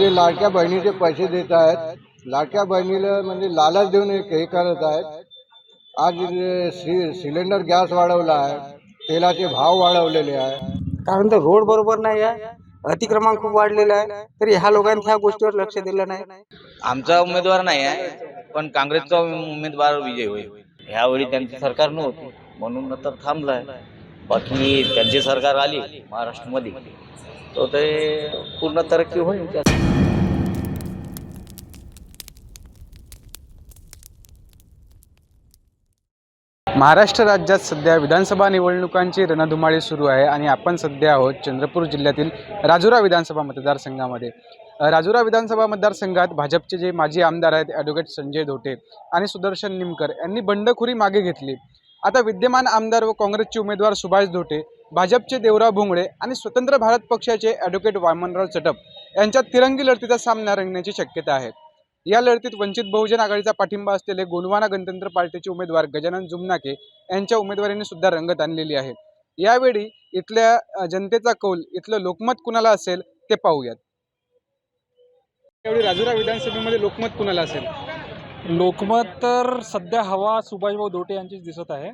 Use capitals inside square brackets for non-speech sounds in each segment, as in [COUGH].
जे लाडक्या बहिणीचे पैसे देत आहेत लाडक्या बहिणीला म्हणजे लालच देऊन एक हे करत आहेत. आज सि सिलेंडर गॅस वाढवला आहे तेलाचे भाव वाढवलेले आहे. कारण तर रोड बरोबर नाही आहे अतिक्रमण खूप वाढलेलं आहे तरी ह्या लोकांनी ह्या गोष्टीवर लक्ष दिलं नाही. आमचा उमेदवार नाही आहे पण काँग्रेसचा उमेदवार विजय होईल. ह्यावेळी त्यांची सरकार नव्हती म्हणून तर थांबलाय. बाकी त्यांची सरकार आली महाराष्ट्रामध्ये तर ते पूर्ण तरक्की होईल. महाराष्ट्र राज्यात सध्या विधानसभा निवडणुकांची रणधुमाळी सुरू आहे आणि आपण सध्या आहोत चंद्रपूर जिल्ह्यातील राजुरा विधानसभा मतदारसंघामध्ये. राजुरा विधानसभा मतदारसंघात भाजपचे जे माजी आमदार आहेत ॲडव्होकेट संजय धोटे आणि सुदर्शन निमकर यांनी बंडखोरी मागे घेतली. आता विद्यमान आमदार व काँग्रेसचे उमेदवार सुभाष धोटे भाजपचे देवराव भोंगळे आणि स्वतंत्र भारत पक्षाचे ॲडव्होकेट वामनराव चटप यांच्यात तिरंगी लढतीचा सामना रंगण्याची शक्यता आहे. या लढतीत वंचित बहुजन आघाडीचा पाठिंबा असलेले गोंडवाना गणतंत्र पार्टीचे उमेदवार गजानन जुमनाके यांच्या उमेदवारीने सुद्धा रंगत आणलेली आहे. यावेळी इथल्या जनतेचा कौल इथलं लोकमत कुणाला असेल ते पाहूयात. यावेळी राजुरा विधानसभेमध्ये लोकमत कुणाला असेल? लोकमत तर सध्या हवा सुभाषभाऊ धोटे यांचीच दिसत आहे.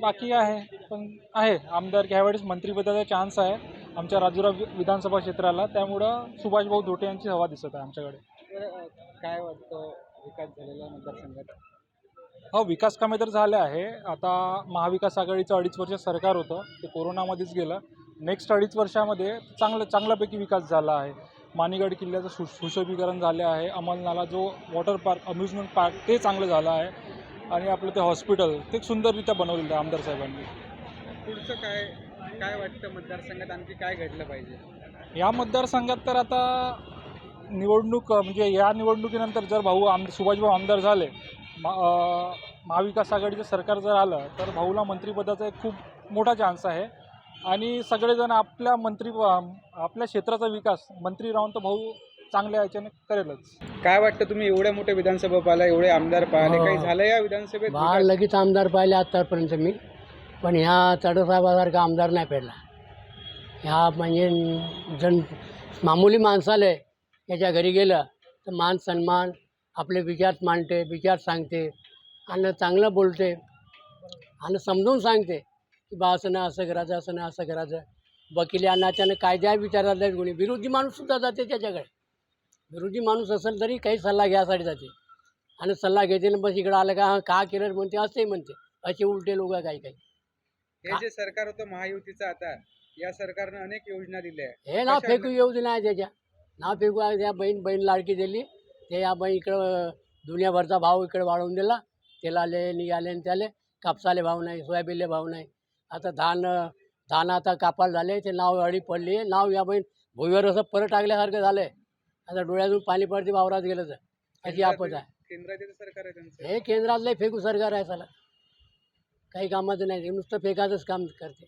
बाकी आहे पण आहे. आमदार ह्यावेळेस मंत्रिपदाचा चान्स आहे आमच्या राजुरा विधानसभा क्षेत्राला. त्यामुळं सुभाषभाऊ धोटे यांची हवा दिसत आहे आमच्याकडे. काय वाटतं विकास झालेला मतदारसंघात? हो विकास कामे तर झाले आहे. आता महाविकास आघाडीचं अडीच वर्ष सरकार होतं ते कोरोनामध्येच गेलं. नेक्स्ट अडीच वर्षामध्ये चांगलं चांगल्यापैकी विकास झाला आहे. मानेगड किल्ल्याचं सु सुशोभीकरण झाले आहे. अमलनाला जो वॉटर पार्क अम्युजमेंट पार्क ते चांगलं झालं आहे. आणि आपलं ते हॉस्पिटल ते सुंदररित्या बनवलेलं आहे आमदार साहेबांनी. पुढचं काय काय वाटतं मतदारसंघात? आणखी काय घडलं पाहिजे? या मतदारसंघात तर आता निवडणूक म्हणजे या निवडणुकीनंतर जर भाऊ आम सुभाषभाऊ आमदार झाले मा महाविकास आघाडीचं सरकार जर आलं तर भाऊला मंत्रिपदाचा एक खूप मोठा चान्स आहे. आणि सगळेजण आपल्या मंत्री आपल्या क्षेत्राचा विकास मंत्री राहून तर भाऊ चांगल्या याच्याने करेलच. काय वाटतं तुम्ही एवढ्या मोठ्या विधानसभा पाहिला एवढे आमदार पाहिले. काही झालं या विधानसभेत? बाळ लगेच आमदार पाहिले आत्तापर्यंत मी. पण ह्या तडसाहेबासारखा आमदार नाही पाहिला ह्या म्हणजे जण मामूली माणसाला याच्या घरी गेलं तर मान सन्मान आपले विचार मांडते विचार सांगते आणि चांगलं बोलते आणि समजून सांगते की बा असं नाही असं करायचं असं नाही असं करायचं. वकिली अचानक कायद्या विचारात नाही कोणी. विरोधी माणूससुद्धा जाते त्याच्याकडे. विरोधी माणूस असेल तरी काही सल्ला घ्यायसाठी जाते. आणि सल्ला घेते ना बस इकडं आलं का हा का केलं म्हणते असंही म्हणते. असे उलटे लोक काही काही. हे जे सरकार होतं महायुतीचं आता या सरकारनं अनेक योजना दिल्या. हे कशाला? फेकू दे नाही त्याच्या. नाव फेकू त्या बहीण बहीण लाडकी दिली. ते या बहीण इकडं दुनियाभरचा भाव इकडे वाढवून दिला. तेलाले निघाले आणि त्याले. कापसाले भाव नाही सोयाबीनले भाव नाही. आता धान धान आता कापाल झाले. ते नाव अडी पडली. नाव या बहीण भुईवर असं परत टाकल्यासारखं झालं आहे आता डोळ्यातून पाणी पडते वावरात गेलं तर. अशी आपत आहे. केंद्राचे सरकार आहे त्यांचं. हे केंद्रातलं फेकू सरकार आहे साला काही कामाचं नाही. नुसतं फेकायचंच काम करते.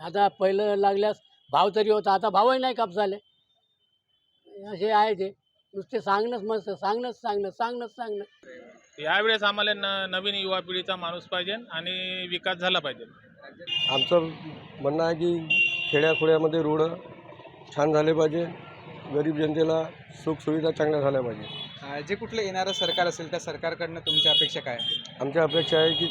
आता पहिलं लागल्यास भाव तरी होता. आता भावही नाही कापसाले. असे आहे ते. नुसते सांगणंच मस्त सांगणंच सांगणं सांगणंच सांगणं यावेळेस आम्हाला न नवीन युवा पिढीचा माणूस पाहिजे आणि विकास झाला पाहिजे. आमचं म्हणणं आहे की खेड्याखोड्यामध्ये रोड छान झाले पाहिजे गरीब जनतेला सुखसुविधा चांगल्या झाल्या पाहिजे. अं, जे कुठलं येणारं सरकार असेल त्या सरकारकडनं तुमच्या अपेक्षा काय आहे? आमची अपेक्षा आहे की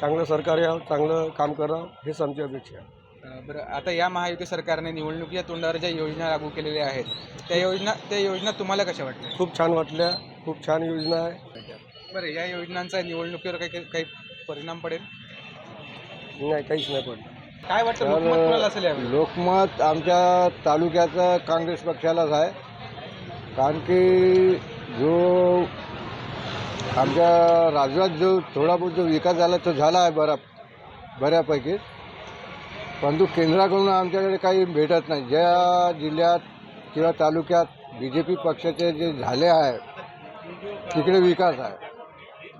चांगलं सरकार यावं चांगलं काम करावं हेच आमची अपेक्षा आहे. बरं आता या महायुती सरकारने निवडणुकीच्या तोंडावर ज्या योजना लागू केलेल्या आहेत त्या योजना त्या योजना तुम्हाला कशा वाटल्या? खूप छान वाटल्या खूप छान योजना आहे. बरं या योजनांचा निवडणुकीवर काही काही परिणाम पडेल? नाही काहीच नाही पडलं. काय वाटतं लोकमत कुणाला असेल यावेळी? लोकमत आमच्या तालुक्याचं काँग्रेस पक्षालाच आहे. कारण की जो आमच्या राज्यात जो थोडा बहुत जो विकास झाला तो झाला आहे बरा बऱ्यापैकी. परंतु केंद्राकडून आमच्याकडे काही भेटत नाही. ज्या जिल्ह्यात किंवा तालुक्यात बी जे पी पक्षाचे जे झाले आहे तिकडे विकास आहे.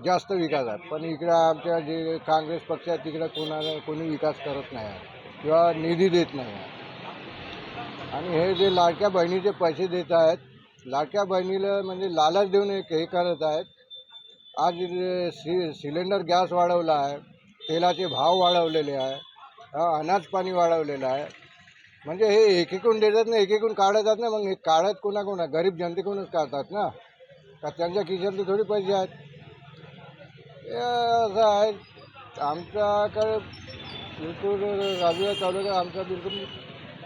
जास्त विकास आहे. पण इकडे आमच्या जे काँग्रेस पक्ष आहे तिकडे कोणाला कोणी विकास करत नाही आहे किंवा निधी देत नाही आहे. आणि हे जे लाडक्या बहिणीचे पैसे देत आहेत लाडक्या बहिणीला म्हणजे लालच देऊन एक हे करत आहेत. आज जे सि सिलेंडर गॅस वाढवला आहे तेलाचे भाव वाढवलेले आहे. हा, अनाज पाणी वाढवलेलं आहे. म्हणजे हे एकेकून देतात ना एकेकून काढतात ना मग हे काढत कोणाकोणा? गरीब जनतेकडूनच काढतात ना? का त्यांच्या खिशातले थोडी पैसे आहेत? हे असं आहे. आमच्याकडे बिलकुल राजूया तालुक्यात आमचा बिलकुल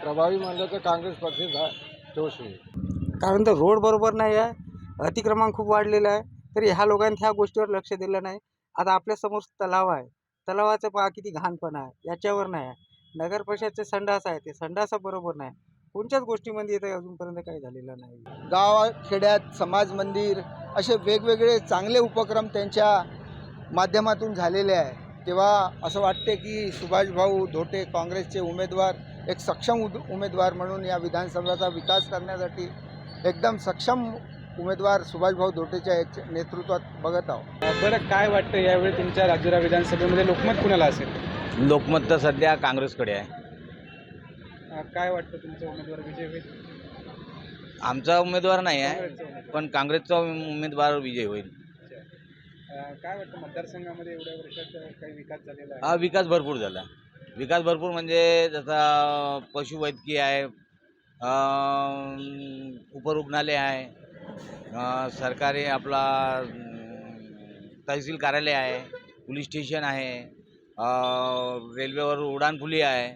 प्रभावी मानलं तर काँग्रेस पक्षच हा तोच कारण तर रोड बरोबर नाही आहे. अतिक्रमण खूप वाढलेलं आहे. तरी ह्या लोकांनी ह्या गोष्टीवर लक्ष दिलं नाही. आता आपल्यासमोर तलाव आहे. तलावाचं पहा किती घाणपण आहे. याच्यावर नाही आहे. नगर परिषदचे संडास आहे ते. संडास बरोबर नाही. कोणत्याच गोष्टीमध्ये येतं अजूनपर्यंत काही झालेलं नाही. गावात खेड्यात समाज मंदिर असे वेगवेगळे चांगले उपक्रम त्यांच्या माध्यमातून झालेले आहे. तेव्हा असं वाटते की सुभाषभाऊ धोटे काँग्रेसचे उमेदवार एक सक्षम उद उमेदवार म्हणून या विधानसभेचा विकास करण्यासाठी एकदम सक्षम उमेदवार सुभाषभाऊ धोटेच्या याच्या नेतृत्वात बघत आहोत. बरं काय वाटतं यावेळी तुमच्या राज्यरा विधानसभेमध्ये लोकमत कुणाला असेल? लोकमत तर सध्या काँग्रेसकडे आहे. अ, काय वाटतं तुमचा उमेदवार विजय होईल? आमचा उमेदवार नाही आहे काँग्रेसचा उमेदवार. पण काँग्रेसचा उमेदवार विजय होईल. अ, काय वाटतं मतदारसंघामध्ये एवढ्या वर्षात अ, काही विकास झालेला हा विकास भरपूर झाला. विकास भरपूर म्हणजे जसा पशुवैद्यकीय आहे अं, उपरुग्णालय आहे सरकारी आपला तहसील कार्यालय आहे पोलीस स्टेशन आहे रेल्वेवर उड्डाणपुली आहे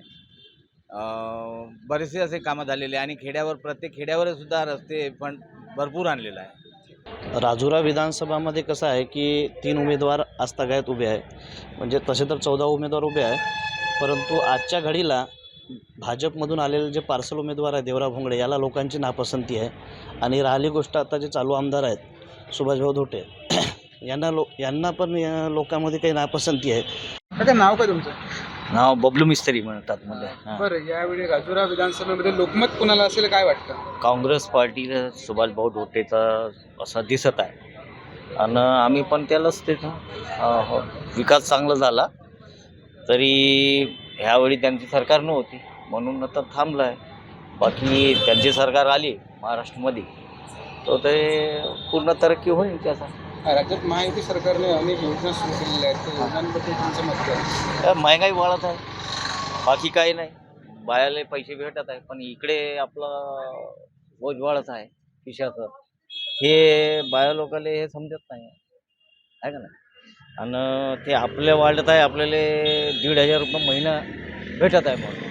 बरेचसे असे कामं झालेले आणि खेड्यावर प्रत्येक खेड्यावरसुद्धा रस्ते पण भरपूर आणलेलं आहे राजुरा विधानसभामध्ये कसं आहे की तीन उमेदवार आस्थागायत उभे आहे म्हणजे तसे तर चौदा उमेदवार उभे आहे परंतु आजच्या घडीला भाजपमधून आलेले जे पार्सल उमेदवार आहे देवराव भोंगडे याला लोकांची नापसंती आहे. आणि राहिली गोष्ट आता जे चालू आमदार आहेत सुभाषभाऊ धोटे [CLEARS THROAT] यांना लो यांना पण या लोकांमध्ये काही नापसंती आहे. काका नाव काय तुमचं? नाव बबलू मिस्त्री म्हणतात मध्ये बरं यावेळी राजुरा विधानसभेमध्ये लोकमत कुणाला असेल काय वाटतं? काँग्रेस पार्टीला सुभाषभाऊ धोटेचा असं दिसत आहे. आणि आम्ही पण त्यालाच अं, हो. विकास चांगला झाला. तरी ह्यावेळी त्यांची सरकार नव्हती. म्हणून आता थांबलं आहे बाकी त्यांची सरकार आली महाराष्ट्रामध्ये तर ते पूर्ण तरक्की होईल त्याचा. राज्यात महायुती सरकारने अनेक योजना सुरू केलेल्या आहेत. त्या योजनांबद्दल तुमचं मत काय? महागाई वाढत आहे. बाकी काही नाही. बायाला पैसे भेटत आहे पण इकडे आपला बोज वाढत आहे खिशाचं. हे बाया लोकांना हे समजत नाही. आहे का नाही? आणि ते आपल्या वाढत आहे आपल्याला दीड हजार रुपये महिना भेटत आहे म्हणून.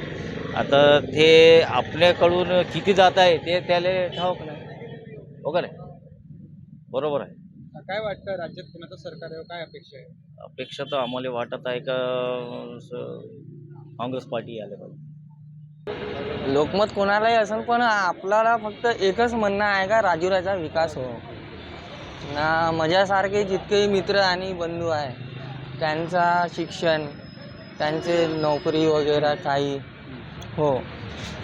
आता ते आपल्याकडून किती जात आहे ते त्याला ठाऊक नाही. हो का नाही? बरोबर आहे. काय वाटतं राज्यात कुणाचं सरकार आहे काय अपेक्षा आहे? अपेक्षा तर आम्हाला वाटत आहे का काँग्रेस पार्टी आले पाहिजे. लोकमत कोणालाही असेल पण आपल्याला फक्त एकच म्हणणं आहे का राजुराचा विकास हो. ना माझ्यासारखे जितके मित्र आणि बंधू आहे त्यांचा शिक्षण त्यांचे नोकरी वगैरे काही हो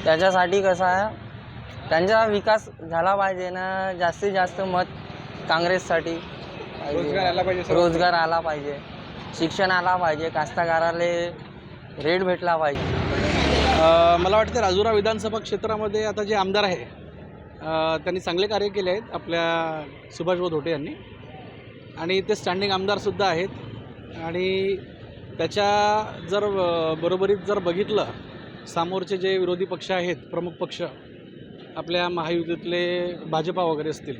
त्याच्यासाठी कसं आहे त्यांचा विकास झाला पाहिजे ना जास्तीत जास्त मत काँग्रेससाठी. रोजगार आला पाहिजे. रोजगार आला पाहिजे शिक्षण आला पाहिजे कास्तकाराले रेट भेटला पाहिजे मला वाटतं राजुरा विधानसभा क्षेत्रामध्ये आता जे आमदार आहे त्यांनी चांगले कार्य केले आहेत आपल्या सुभाषभाऊ धोटे यांनी. आणि ते स्टँडिंग आमदारसुद्धा आहेत. आणि त्याच्या जर बरोबरीत जर बघितलं समोरचे जे विरोधी पक्ष आहेत प्रमुख पक्ष आपल्या महायुतीतले भाजपा वगैरे असतील.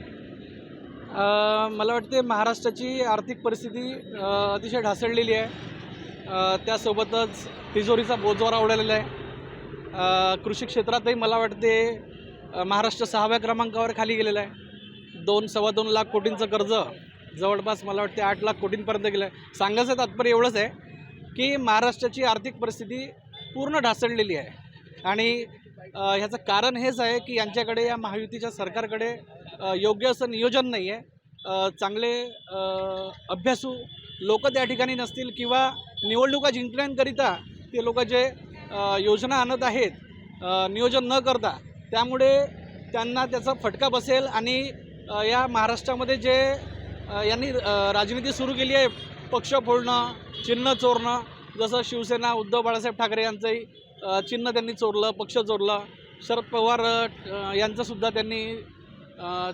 मला वाटते महाराष्ट्राची आर्थिक परिस्थिती अतिशय ढासळलेली आहे. त्यासोबतच तिजोरीचा बोजवारा उडालेला आहे. कृषी क्षेत्रातही मला वाटते महाराष्ट्र सहाव्या क्रमांकावर खाली गेलेला आहे. दोन सव्वा दोन लाख कोटींचं कर्ज जवळपास मला वाटते आठ लाख कोटींपर्यंत गेलं आहे. सांगायचं तात्पर्य एवढंच आहे की महाराष्ट्राची आर्थिक परिस्थिती पूर्ण ढासळलेली आहे. आणि ह्याचं कारण हेच आहे की यांच्याकडे या महायुतीच्या सरकारकडे योग्य असं नियोजन नाही आहे चांगले अभ्यासू लोक त्या ठिकाणी नसतील किंवा निवडणुका जिंकण्याकरिता ते लोक जे योजना आणत आहेत नियोजन न करता त्यामुळे त्यांना त्याचा फटका बसेल आणि या महाराष्ट्रामध्ये जे यांनी राजनीती सुरू केली आहे पक्ष फोडणं चिन्ह चोरणं जसं शिवसेना उद्धव बाळासाहेब ठाकरे यांचंही चिन्ह त्यांनी चोरलं पक्ष चोरलं शरद पवार यांचंसुद्धा त्यांनी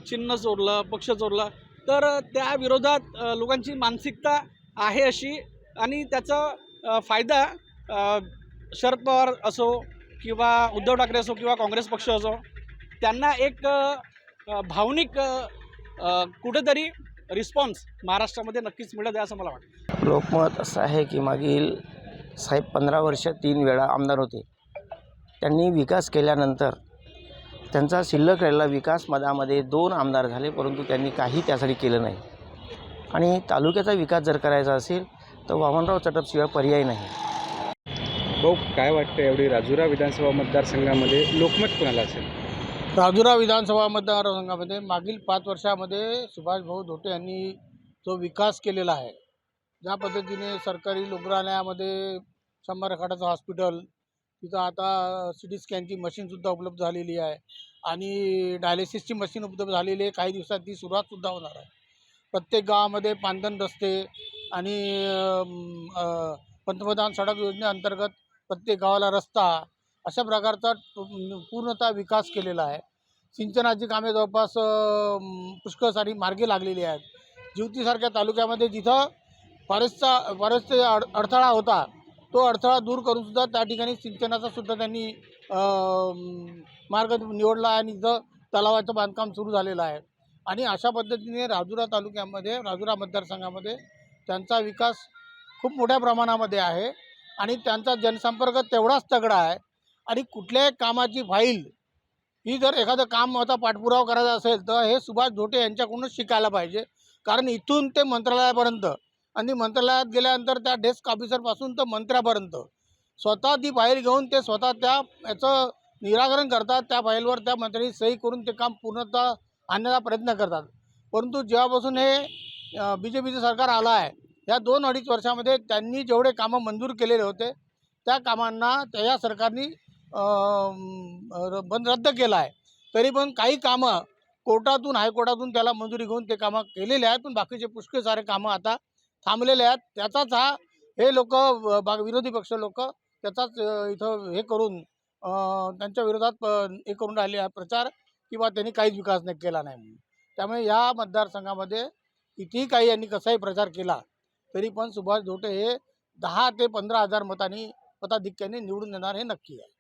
चिन्ह चोरलं पक्ष चोरलं. तर त्या विरोधात लोकांची मानसिकता आहे अशी आणि त्याचा फायदा शरद पवार असो किंवा उद्धव ठाकरे असो किंवा काँग्रेस पक्ष असो त्यांना एक भावनिक कुठंतरी कुठेतरी रिस्पॉन्स महाराष्ट्रामध्ये नक्कीच मिळत आहे असं मला वाटतं. लोकमत असं आहे की मागील साहेब पंधरा वर्ष तीन वेळा आमदार होते. त्यांनी विकास केल्यानंतर त्यांचा शिल्लक राहिलेला विकास मधामध्ये दोन आमदार झाले परंतु त्यांनी काही त्यासाठी केलं नाही. आणि तालुक्याचा विकास जर करायचा असेल तर वामनराव चटपशिवाय पर्याय नाही. भाऊ काय वाटतं एवढी राजुरा विधानसभा मतदारसंघामध्ये लोकमत कोणाला असेल? राजुरा विधानसभा मतदारसंघामध्ये मागील पाच वर्षामध्ये सुभाषभाऊ धोटे यांनी जो विकास केलेला आहे ज्या पद्धतीने सरकारी रुग्णालयामध्ये शंभर खाटाचं हॉस्पिटल तिथं आता सी टी स्कॅनची मशीनसुद्धा उपलब्ध झालेली आहे आणि डायलिसिसची मशीन उपलब्ध झालेली आहे. काही दिवसात ती सुरुवातसुद्धा होणार आहे. प्रत्येक गावामध्ये पांदन रस्ते आणि पंतप्रधान सडक योजनेअंतर्गत प्रत्येक गावाला रस्ता अशा प्रकारचा पूर्णतः विकास केलेला आहे. सिंचनाची कामे जवळपास पुष्कळ सारी मार्गे लागलेली आहेत. जिवतीसारख्या तालुक्यामध्ये जिथं फॉरेस्टचा फॉरेस्टचा अड अडथळा होता तो अडथळा दूर करूनसुद्धा त्या ठिकाणी सिंचनाचा सुद्धा त्यांनी मार्ग निवडला आहे आणि इथं तलावाचं बांधकाम सुरू झालेलं आहे. आणि अशा पद्धतीने राजुरा तालुक्यामध्ये राजुरा मतदारसंघामध्ये त्यांचा विकास खूप मोठ्या प्रमाणामध्ये आहे. आणि त्यांचा जनसंपर्क तेवढाच तगडा आहे. आणि कुठल्याही कामाची फाईल ही जर एखादं काम आता पाठपुरावा करायचा असेल तर हे सुभाष धोटे यांच्याकडूनच शिकायला पाहिजे. कारण इथून ते मंत्रालयापर्यंत आणि मंत्रालयात गेल्यानंतर त्या डेस्क ऑफिसरपासून तर मंत्र्यापर्यंत. स्वतः ती फाईल घेऊन ते स्वतः त्या याचं निराकरण करतात त्या फाईलवर त्या मंत्र्यांनी सही करून ते काम पूर्णतः आणण्याचा प्रयत्न करतात. परंतु जेव्हापासून हे बी जे पीचं सरकार आलं आहे या दोन अडीच वर्षामध्ये त्यांनी जेवढे कामं मंजूर केलेले होते त्या कामांना या सरकारने र- बंद रद्द केला आहे. तरी पण काही कामं कोर्टातून हायकोर्टातून त्याला मंजुरी घेऊन ते कामं केलेले आहेत पण बाकीचे पुष्कळ सारे कामं आता थांबलेले आहेत. त्याचाच हा हे लोक विरोधी पक्ष लोक त्याचाच इथं हे करून त्यांच्या विरोधात हे करून राहिले आहे प्रचार किंवा त्यांनी काहीच विकास नाही केला नाही म्हणून. त्यामुळे या मतदारसंघामध्ये कितीही काही यांनी कसाही प्रचार केला तरी पण सुभाष धोटे हे दहा ते पंधरा हजार मतांनी मताधिक्याने निवडून येणार हे नक्की आहे.